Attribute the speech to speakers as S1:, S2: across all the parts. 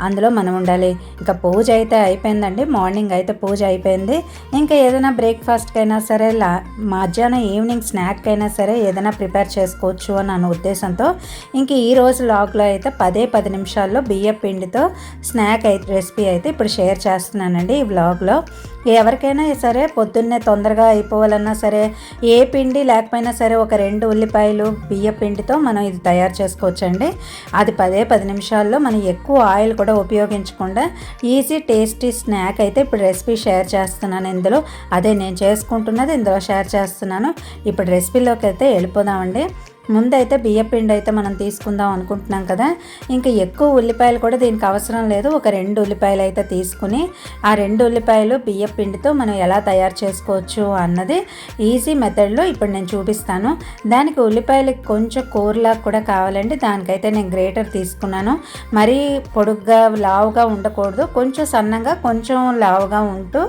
S1: అందులో మనం ఉండాలి. ఇంకా పూజ అయితే అయిపోయిందండి. మార్నింగ్ అయితే పూజ అయిపోయింది. ఇంకా ఏదైనా బ్రేక్ఫాస్ట్కైనా సరే లా మధ్యాహ్నం ఈవినింగ్ స్నాక్ అయినా సరే ఏదైనా ప్రిపేర్ చేసుకోవచ్చు అని అన్న ఉద్దేశంతో ఇంక ఈ రోజు లాగ్లో అయితే పదే పది నిమిషాల్లో బియ్య పిండితో స్నాక్ అయితే రెసిపీ అయితే ఇప్పుడు షేర్ చేస్తున్నానండి ఈ వ్లాగ్లో. ఎవరికైనా సరే పొద్దున్నే తొందరగా అయిపోవాలన్నా సరే ఏ పిండి లేకపోయినా సరే ఒక రెండు ఉల్లిపాయలు బియ్య పిండితో మనం ఇది తయారు చేసుకోవచ్చండి. అది పదే పది నిమిషాల్లో మనం ఎక్కువ ఆయిల్ కూడా ఉపయోగించకుండా ఈజీ టేస్టీ స్నాక్ అయితే ఇప్పుడు రెసిపీ షేర్ చేస్తున్నాను ఇందులో. అదే నేను చేసుకుంటున్నది ఇందులో షేర్ చేస్తున్నాను. ఇప్పుడు రెసిపీలోకి అయితే వెళ్ళిపోదామండి. ముందైతే బియ్యపిండి అయితే మనం తీసుకుందాం అనుకుంటున్నాం కదా. ఇంకా ఎక్కువ ఉల్లిపాయలు కూడా దీనికి అవసరం లేదు. ఒక రెండు ఉల్లిపాయలు అయితే తీసుకుని ఆ రెండు ఉల్లిపాయలు బియ్యపిండితో మనం ఎలా తయారు చేసుకోవచ్చు అన్నది ఈజీ మెథడ్లో ఇప్పుడు నేను చూపిస్తాను. దానికి ఉల్లిపాయలకి కొంచెం కూరలా కూడా కావాలండి. దానికైతే నేను గ్రేటర్ తీసుకున్నాను. మరీ పొడుగ్గా లావుగా ఉండకూడదు. కొంచెం సన్నగా కొంచెం లావుగా ఉంటూ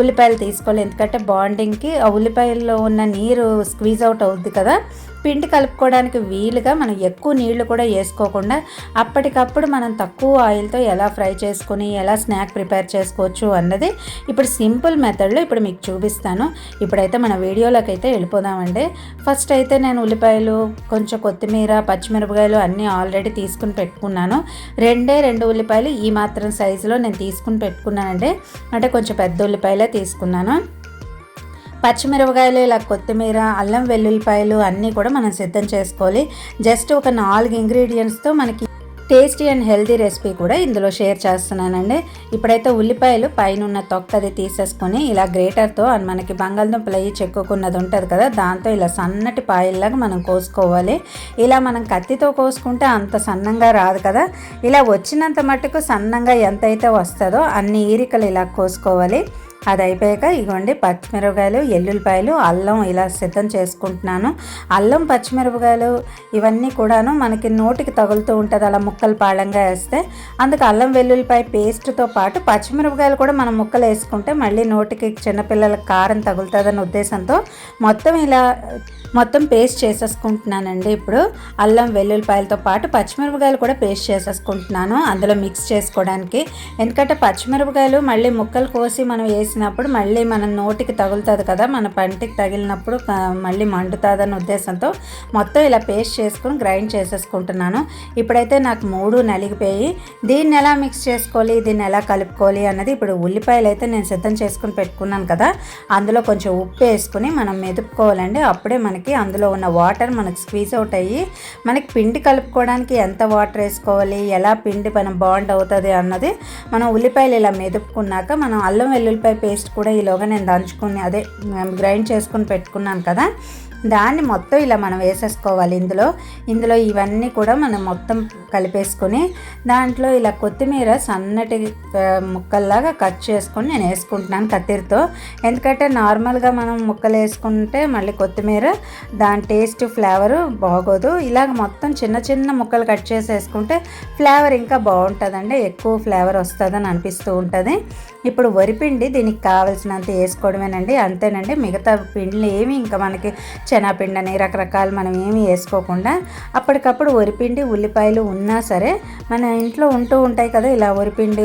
S1: ఉల్లిపాయలు తీసుకోవాలి. ఎందుకంటే బాండింగ్కి ఆ ఉల్లిపాయల్లో ఉన్న నీరు స్క్వీజ్ అవుట్ అవుద్ది కదా. పిండి కలుపుకోవడానికి వీలుగా మనం ఎక్కువ నీళ్ళు కూడా వేసుకోకుండా అప్పటికప్పుడు మనం తక్కువ ఆయిల్తో ఎలా ఫ్రై చేసుకొని ఎలా స్నాక్ ప్రిపేర్ చేసుకోవచ్చు అన్నది ఇప్పుడు సింపుల్ మెథడ్లో ఇప్పుడు మీకు చూపిస్తాను. ఇప్పుడైతే మన వీడియోలోకి అయితే వెళ్ళిపోదామండి. ఫస్ట్ అయితే నేను ఉల్లిపాయలు కొంచెం కొత్తిమీర పచ్చిమిరపకాయలు అన్నీ ఆల్రెడీ తీసుకుని పెట్టుకున్నాను. రెండే రెండు ఉల్లిపాయలు ఈ మాత్రం సైజులో నేను తీసుకుని పెట్టుకున్నానండి. అంటే కొంచెం పెద్ద ఉల్లిపాయలే తీసుకున్నాను. పచ్చిమిరపకాయలు ఇలా కొత్తిమీర అల్లం వెల్లుల్లిపాయలు అన్నీ కూడా మనం సిద్ధం చేసుకోవాలి. జస్ట్ ఒక నాలుగు ఇంగ్రీడియంట్స్తో మనకి టేస్టీ అండ్ హెల్తీ రెసిపీ కూడా ఇందులో షేర్ చేస్తున్నానండి. ఇప్పుడైతే ఉల్లిపాయలు పైన ఉన్న తొక్కది తీసేసుకొని ఇలా గ్రేటర్తో అండ్ మనకి బంగాళదుంపలు అయ్యి చెక్కుకున్నది ఉంటుంది కదా దాంతో ఇలా సన్నటి పాయల్లాగా మనం కోసుకోవాలి. ఇలా మనం కత్తితో కోసుకుంటే అంత సన్నంగా రాదు కదా. ఇలా వచ్చినంత మట్టుకు సన్నంగా ఎంత అయితే వస్తుందో అన్ని ఈరికలు ఇలా కోసుకోవాలి. అది అయిపోయాక ఇగోండి పచ్చిమిరపకాయలు ఎల్లుల్లిపాయలు అల్లం ఇలా సిద్ధం చేసుకుంటున్నాను. అల్లం పచ్చిమిరపకాయలు ఇవన్నీ కూడాను మనకి నోటికి తగులుతూ ఉంటుంది. అలా ముక్కలు పాళంగా వేస్తే అందుకు అల్లం వెల్లుల్లిపాయ పేస్ట్తో పాటు పచ్చిమిరపకాయలు కూడా మనం ముక్కలు వేసుకుంటే మళ్ళీ నోటికి చిన్నపిల్లలకు కారం తగులుతుందన్న ఉద్దేశంతో మొత్తం ఇలా మొత్తం పేస్ట్ చేసేసుకుంటున్నానండి. ఇప్పుడు అల్లం వెల్లుల్లిపాయలతో పాటు పచ్చిమిరపకాయలు కూడా పేస్ట్ చేసేసుకుంటున్నాను. అందులో మిక్స్ చేసుకోవడానికి. ఎందుకంటే పచ్చిమిరపకాయలు మళ్ళీ ముక్కలు కోసి మనం వేసి వేసినప్పుడు మళ్ళీ మన నోటికి తగులుతుంది కదా మన పంటికి తగిలినప్పుడు మళ్ళీ మండుతుందన్న ఉద్దేశంతో మొత్తం ఇలా పేస్ట్ చేసుకుని గ్రైండ్ చేసేసుకుంటున్నాను. ఇప్పుడైతే నాకు మూడు నలిగిపోయి దీన్ని ఎలా మిక్స్ చేసుకోవాలి దీన్ని ఎలా కలుపుకోవాలి అన్నది ఇప్పుడు ఉల్లిపాయలు అయితే నేను సిద్ధం చేసుకుని పెట్టుకున్నాను కదా అందులో కొంచెం ఉప్పు వేసుకుని మనం మెదుపుకోవాలండి. అప్పుడే మనకి అందులో ఉన్న వాటర్ మనకి స్క్వీజ్ అవుట్ అయ్యి మనకి పిండి కలుపుకోవడానికి ఎంత వాటర్ వేసుకోవాలి ఎలా పిండి మనం బాండ్ అవుతుంది అన్నది మనం ఉల్లిపాయలు ఇలా మెదుపుకున్నాక మనం అల్లం వెల్లుల్లిపాయ పేస్ట్ కూడా ఈలోగా నేను దంచుకుని అదే గ్రైండ్ చేసుకుని పెట్టుకున్నాను కదా. దాన్ని మొత్తం ఇలా మనం వేసేసుకోవాలి ఇందులో. ఇందులో ఇవన్నీ కూడా మనం మొత్తం కలిపేసుకొని దాంట్లో ఇలా కొత్తిమీర సన్నటి ముక్కల్లాగా కట్ చేసుకొని నేను వేసుకుంటున్నాను కత్తిరితో. ఎందుకంటే నార్మల్గా మనం ముక్కలు వేసుకుంటే మళ్ళీ కొత్తిమీర దాని టేస్ట్ ఫ్లేవర్ బాగోదు. ఇలాగ మొత్తం చిన్న చిన్న ముక్కలు కట్ చేసి వేసుకుంటే ఫ్లేవర్ ఇంకా బాగుంటుందండి. ఎక్కువ ఫ్లేవర్ వస్తుందని అనిపిస్తూ ఉంటుంది. ఇప్పుడు వరిపిండి దీనికి కావాల్సినంత వేసుకోవడమేనండి. అంతేనండి. మిగతా పిండిలు ఏమి ఇంకా మనకి శనగపిండి అని రకరకాలు మనం ఏమి వేసుకోకుండా అప్పటికప్పుడు వరిపిండి ఉల్లిపాయలు ఉన్నా సరే మన ఇంట్లో ఉంటూ ఉంటాయి కదా ఇలా వరిపిండి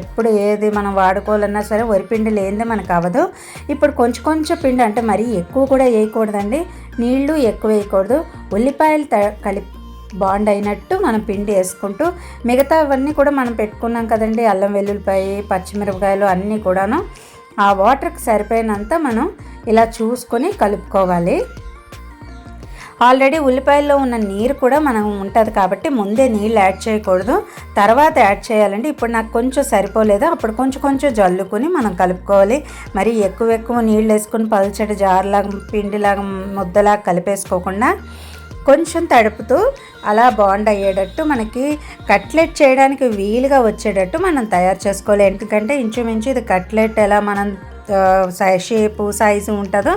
S1: ఎప్పుడు ఏది మనం వాడుకోవాలన్నా సరే వరిపిండి లేనిదే మనకు అవ్వదు. ఇప్పుడు కొంచెం కొంచెం పిండి అంటే మరీ ఎక్కువ కూడా వేయకూడదండి. నీళ్ళు ఎక్కువ వేయకూడదు. ఉల్లిపాయలు త కలిపి బాండ్ అయినట్టు మనం పిండి వేసుకుంటూ మిగతా అవన్నీ కూడా మనం పెట్టుకున్నాం కదండి. అల్లం వెల్లుల్లిపాయ పచ్చిమిరపకాయలు అన్నీ కూడాను ఆ వాటర్కి సరిపోయినంత మనం ఇలా చూసుకొని కలుపుకోవాలి. ఆల్రెడీ ఉల్లిపాయల్లో ఉన్న నీరు కూడా మనం ఉంటుంది కాబట్టి ముందే నీళ్ళు యాడ్ చేయకూడదు. తర్వాత యాడ్ చేయాలండి. ఇప్పుడు నాకు కొంచెం సరిపోలేదు. అప్పుడు కొంచెం కొంచెం జల్లుకొని మనం కలుపుకోవాలి. మరి ఎక్కువ ఎక్కువ నీళ్ళు వేసుకొని పల్చడి జారులాగా పిండిలాగా ముద్దలాగా కలిపేసుకోకుండా కొంచెం తడుపుతూ అలా బాండ్ అయ్యేటట్టు మనకి కట్లెట్ చేయడానికి వీలుగా వచ్చేటట్టు మనం తయారు చేసుకోవాలి. ఎందుకంటే ఇంచుమించు ఇది కట్లెట్ ఎలా మనం షేపు సైజు ఉంటుందో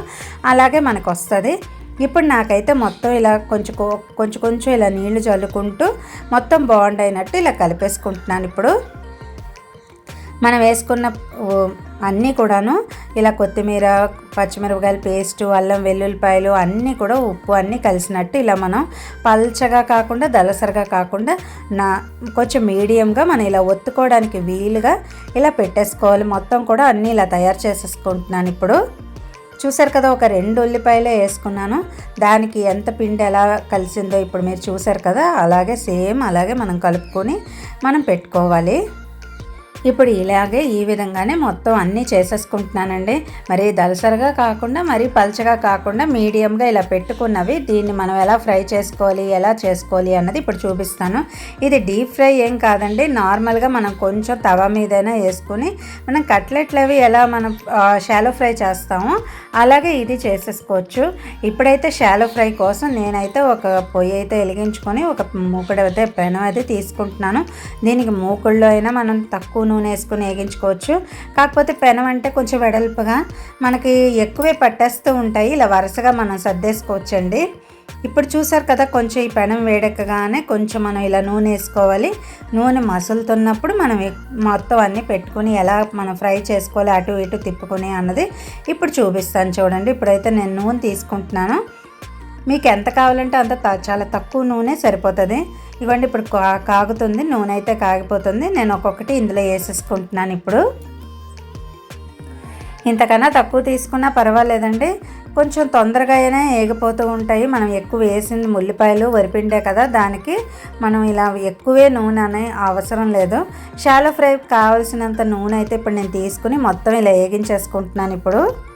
S1: అలాగే మనకు వస్తుంది. ఇప్పుడు నాకైతే మొత్తం ఇలా కొంచెం కొంచెం కొంచెం ఇలా నీళ్ళు చల్లుకుంటూ మొత్తం బాండ్ అయినట్టు ఇలా కలిపేసుకుంటున్నాను ఇప్పుడు. మనం వేసుకున్న అన్నీ కూడాను ఇలా కొత్తిమీర పచ్చిమిరపకాయల పేస్టు అల్లం వెల్లుల్లిపాయలు అన్నీ కూడా ఉప్పు అన్నీ కలిసినట్టు ఇలా మనం పల్చగా కాకుండా దలసరగా కాకుండా నా కొంచెం మీడియంగా మనం ఇలా ఒత్తుకోవడానికి వీలుగా ఇలా పెట్టేసుకోవాలి. మొత్తం కూడా అన్నీ ఇలా తయారు చేసేసుకుంటున్నాను ఇప్పుడు. చూసారు కదా ఒక రెండు ఉల్లిపాయలే వేసుకున్నాను. దానికి ఎంత పిండి ఎలా కలిసిందో ఇప్పుడు మీరు చూసారు కదా అలాగే సేమ్ అలాగే మనం కలుపుకొని మనం పెట్టుకోవాలి. ఇప్పుడు ఇలాగే ఈ విధంగానే మొత్తం అన్నీ చేసేసుకుంటున్నానండి. మరి దలసరగా కాకుండా మరి పల్చగా కాకుండా మీడియంగా ఇలా పెట్టుకున్నవి దీన్ని మనం ఎలా ఫ్రై చేసుకోవాలి ఎలా చేసుకోవాలి అన్నది ఇప్పుడు చూపిస్తాను. ఇది డీప్ ఫ్రై ఏం కాదండి. నార్మల్గా మనం కొంచెం తవ మీదైనా వేసుకుని మనం కట్లెట్లు అవి ఎలా మనం షాలో ఫ్రై చేస్తామో అలాగే ఇది చేసేసుకోవచ్చు. ఇప్పుడైతే షాలో ఫ్రై కోసం నేనైతే ఒక పొయ్యి అయితే వెలిగించుకొని ఒక మూకుడు అయితే పెనం అయితే తీసుకుంటున్నాను. దీనికి మూకుడులో అయినా మనం తక్కువ నూనె వేసుకుని వేగించుకోవచ్చు. కాకపోతే పెనం అంటే కొంచెం వెడల్పుగా మనకి ఎక్కువే పట్టేస్తూ ఉంటాయి. ఇలా వరుసగా మనం సర్దేసుకోవచ్చండి. ఇప్పుడు చూసారు కదా కొంచెం ఈ పెనం వేడెక్కగానే కొంచెం మనం ఇలా నూనె వేసుకోవాలి. నూనె మసులుతున్నప్పుడు మనం మొత్తం అన్నీ పెట్టుకుని ఎలా మనం ఫ్రై చేసుకోవాలి అటు ఇటు తిప్పుకొని అన్నది ఇప్పుడు చూపిస్తాను చూడండి. ఇప్పుడైతే నేను నూనె తీసుకుంటున్నాను. మీకు ఎంత కావాలంటే అంత త- చాలా తక్కువ నూనె సరిపోతుంది. ఇవ్వండి ఇప్పుడు కా- కాగుతుంది నూనె అయితే కాగిపోతుంది. నేను ఒక్కొక్కటి ఇందులో వేసేసుకుంటున్నాను ఇప్పుడు. ఇంతకన్నా తక్కువ తీసుకున్నా పర్వాలేదండి. కొంచెం తొందరగా అయినా ఏగిపోతూ ఉంటాయి. మనం ఎక్కువ వేసింది ఉల్లిపాయలు వరిపిండే కదా దానికి మనం ఇలా ఎక్కువే నూనె అనే అవసరం లేదు. షాలో ఫ్రై కావాల్సినంత నూనె అయితే ఇప్పుడు నేను తీసుకుని మొత్తం ఇలా వేగించేసుకుంటున్నాను ఇప్పుడు.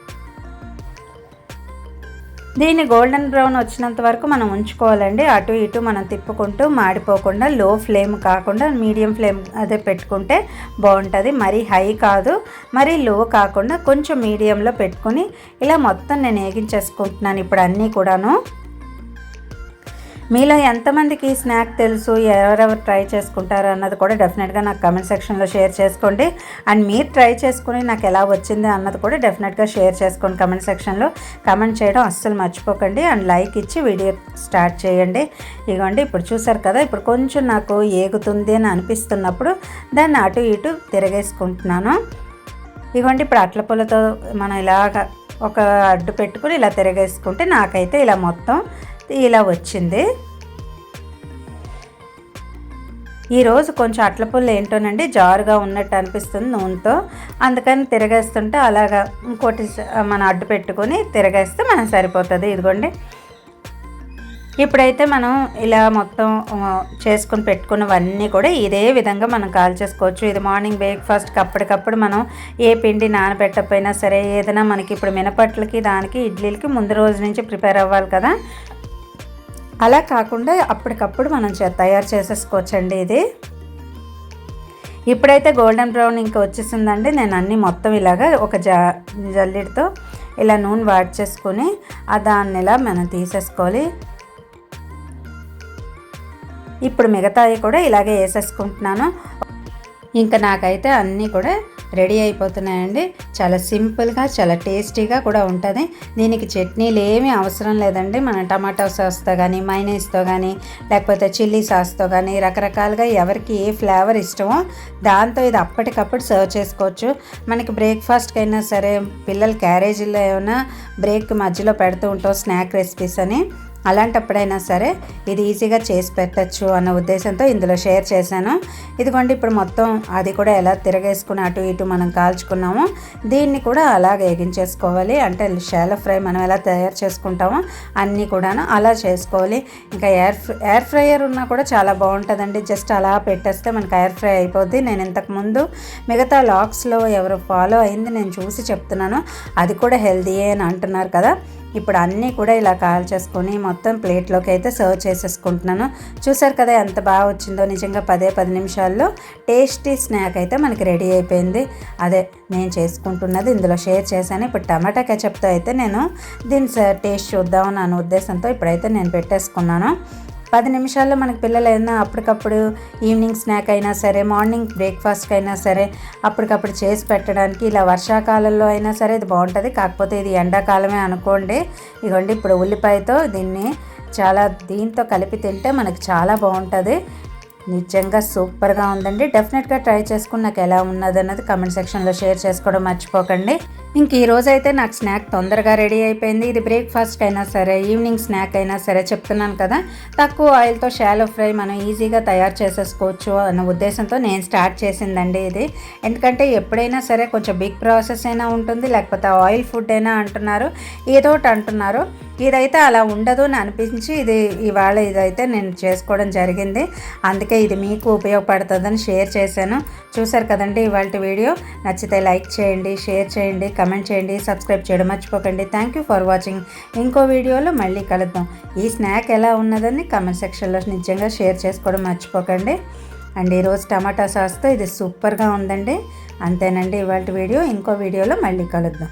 S1: దీన్ని గోల్డెన్ బ్రౌన్ వచ్చినంత వరకు మనం ఉంచుకోవాలండి. అటు ఇటు మనం తిప్పుకుంటూ మాడిపోకుండా లో ఫ్లేమ్ కాకుండా మీడియం ఫ్లేమ్ అదే పెట్టుకుంటే బాగుంటుంది. మరీ హై కాదు మరీ లో కాకుండా కొంచెం మీడియంలో పెట్టుకుని ఇలా మొత్తం నేను వేగించేసుకుంటున్నాను ఇప్పుడు అన్నీ కూడాను. మీలో ఎంతమందికి స్నాక్ తెలుసు? ఎవరెవరు ట్రై చేసుకుంటారు అన్నది కూడా డెఫినెట్గా నాకు కమెంట్ సెక్షన్లో షేర్ చేసుకోండి. అండ్ మీరు ట్రై చేసుకుని నాకు ఎలా వచ్చింది అన్నది కూడా డెఫినెట్గా షేర్ చేసుకోండి కమెంట్ సెక్షన్లో. కమెంట్ చేయడం అస్సలు మర్చిపోకండి. అండ్ లైక్ ఇచ్చి వీడియో స్టార్ట్ చేయండి. ఇగోండి ఇప్పుడు చూసారు కదా ఇప్పుడు కొంచెం నాకు ఏగుతుంది అని అనిపిస్తున్నప్పుడు దాన్ని అటు ఇటు తిరగేసుకుంటున్నాను. ఇదిగోండి ఇప్పుడు అట్ల పుల్లతో మనం ఇలాగ ఒక అడ్డు పెట్టుకుని ఇలా తిరగేసుకుంటే నాకైతే ఇలా మొత్తం ఇలా వచ్చింది. ఈరోజు కొంచెం అట్ల పుల్ల ఏంటోనండి జారుగా ఉన్నట్టు అనిపిస్తుంది నూనెతో. అందుకని తిరగేస్తుంటే అలాగా ఇంకోటి మనం అడ్డు పెట్టుకొని తిరగేస్తే మనం సరిపోతుంది. ఇదిగోండి. ఇప్పుడైతే మనం ఇలా మొత్తం చేసుకుని పెట్టుకున్నవన్నీ కూడా ఇదే విధంగా మనం కాల్ చేసుకోవచ్చు. ఇది మార్నింగ్ బ్రేక్ఫాస్ట్కి అప్పటికప్పుడు మనం ఏ పిండి నానబెట్టకపోయినా సరే ఏదైనా మనకి ఇప్పుడు మినపట్లకి దానికి ఇడ్లీలకి ముందు రోజు నుంచి ప్రిపేర్ అవ్వాలి కదా. అలా కాకుండా అప్పటికప్పుడు మనం తయారు చేసేసుకోవచ్చండి ఇది. ఇప్పుడైతే గోల్డెన్ బ్రౌన్ ఇంకా వచ్చేసిందండి. నేను అన్నీ మొత్తం ఇలాగా ఒక జా జల్లిడితో ఇలా నూనె వాడి చేసుకొని ఆ దాన్ని ఇలా మనం తీసేసుకోవాలి. ఇప్పుడు మిగతాయి కూడా ఇలాగే వేసేసుకుంటున్నాను. ఇంకా నాకైతే అన్నీ కూడా రెడీ అయిపోతున్నాయండి. చాలా సింపుల్గా చాలా టేస్టీగా కూడా ఉంటుంది. దీనికి చట్నీలు ఏమీ అవసరం లేదండి. మన టమాటో సాస్తో కానీ మైనీస్తో కానీ లేకపోతే చిల్లీ సాస్తో కానీ రకరకాలుగా ఎవరికి ఏ ఫ్లేవర్ ఇష్టమో దాంతో ఇది అప్పటికప్పుడు సర్వ్ చేసుకోవచ్చు. మనకి బ్రేక్ఫాస్ట్కి అయినా సరే పిల్లలు క్యారేజీలో ఏమైనా బ్రేక్ మధ్యలో పెడుతూ ఉంటాం స్నాక్ రెసిపీస్ అని. అలాంటప్పుడైనా సరే ఇది ఈజీగా చేసి పెట్టచ్చు అన్న ఉద్దేశంతో ఇందులో షేర్ చేశాను. ఇదిగోండి ఇప్పుడు మొత్తం అది కూడా ఎలా తిరగేసుకుని అటు ఇటు మనం కాల్చుకున్నాము దీన్ని కూడా అలాగే వేగించేసుకోవాలి అంటే షాలో ఫ్రై మనం ఎలా తయారు చేసుకుంటామో అన్నీ కూడాను అలా చేసుకోవాలి. ఇంకా ఎయిర్ ఎయిర్ ఫ్రైయర్ ఉన్నా కూడా చాలా బాగుంటుందండి. జస్ట్ అలా పెట్టేస్తే మనకి ఎయిర్ ఫ్రై అయిపోద్ది. నేను ఇంతకుముందు మిగతా లాక్స్లో ఎవరు ఫాలో అయింది నేను చూసి చెప్తున్నాను. అది కూడా హెల్దీయే అని అంటున్నారు కదా. ఇప్పుడు అన్నీ కూడా ఇలా కాల్చేసుకొని మొత్తం ప్లేట్లోకి అయితే సర్వ్ చేసేసుకుంటున్నాను. చూసారు కదా ఎంత బాగా వచ్చిందో నిజంగా పదే పది నిమిషాల్లో టేస్టీ స్నాక్ అయితే మనకి రెడీ అయిపోయింది. అదే నేను చేసుకుంటున్నది ఇందులో షేర్ చేశాను. ఇప్పుడు టమాటా కెచప్తో అయితే నేను దీని టేస్ట్ చూద్దామని అనే ఉద్దేశంతో ఇప్పుడైతే నేను పెట్టేసుకున్నాను. పది నిమిషాల్లో మనకి పిల్లలు ఏదైనా అప్పటికప్పుడు ఈవినింగ్ స్నాక్ అయినా సరే మార్నింగ్ బ్రేక్ఫాస్ట్కి అయినా సరే అప్పటికప్పుడు చేసి పెట్టడానికి ఇలా వర్షాకాలంలో అయినా సరే ఇది బాగుంటుంది. కాకపోతే ఇది ఎండాకాలమే అనుకోండి. ఇదిగోండి ఇప్పుడు ఉల్లిపాయతో దీన్ని చాలా దీంతో కలిపి తింటే మనకి చాలా బాగుంటుంది. నిజంగా సూపర్గా ఉందండి. డెఫినెట్గా ట్రై చేసుకుని నాకు ఎలా ఉన్నది అన్నది కమెంట్ సెక్షన్లో షేర్ చేసుకోవడం మర్చిపోకండి. ఇంక ఈ రోజు అయితే నాకు స్నాక్ తొందరగా రెడీ అయిపోయింది. ఇది బ్రేక్ఫాస్ట్ అయినా సరే ఈవినింగ్ స్నాక్ అయినా సరే చెప్తున్నాను కదా. తక్కువ ఆయిల్తో షాలో ఫ్రై మనం ఈజీగా తయారు చేసేసుకోవచ్చు అన్న ఉద్దేశంతో నేను స్టార్ట్ చేసిందండి ఇది. ఎందుకంటే ఎప్పుడైనా సరే కొంచెం బిగ్ ప్రాసెస్ అయినా ఉంటుంది లేకపోతే ఆయిల్ ఫుడ్ అయినా అంటున్నారు ఏదో ఒకటి అంటున్నారు. ఇదైతే అలా ఉండదు అని అనిపించి ఇది ఇవాళ ఇదైతే నేను చేసుకోవడం జరిగింది. అందుకే ఇది మీకు ఉపయోగపడుతుందని షేర్ చేశాను. చూసారు కదండి ఇవాళ వీడియో. నచ్చితే లైక్ చేయండి షేర్ చేయండి కమెంట్ చేయండి సబ్స్క్రైబ్ చేయడం మర్చిపోకండి. థ్యాంక్ యూ ఫర్ వాచింగ్ ఇంకో వీడియోలో మళ్ళీ కలుద్దాం. ఈ స్నాక్ ఎలా ఉన్నదని కమెంట్ సెక్షన్లో నిజంగా షేర్ చేసుకోవడం మర్చిపోకండి. అండ్ ఈరోజు టమాటా సాస్తో ఇది సూపర్గా ఉందండి. అంతేనండి ఇవాళ వీడియో. ఇంకో వీడియోలో మళ్ళీ కలుద్దాం.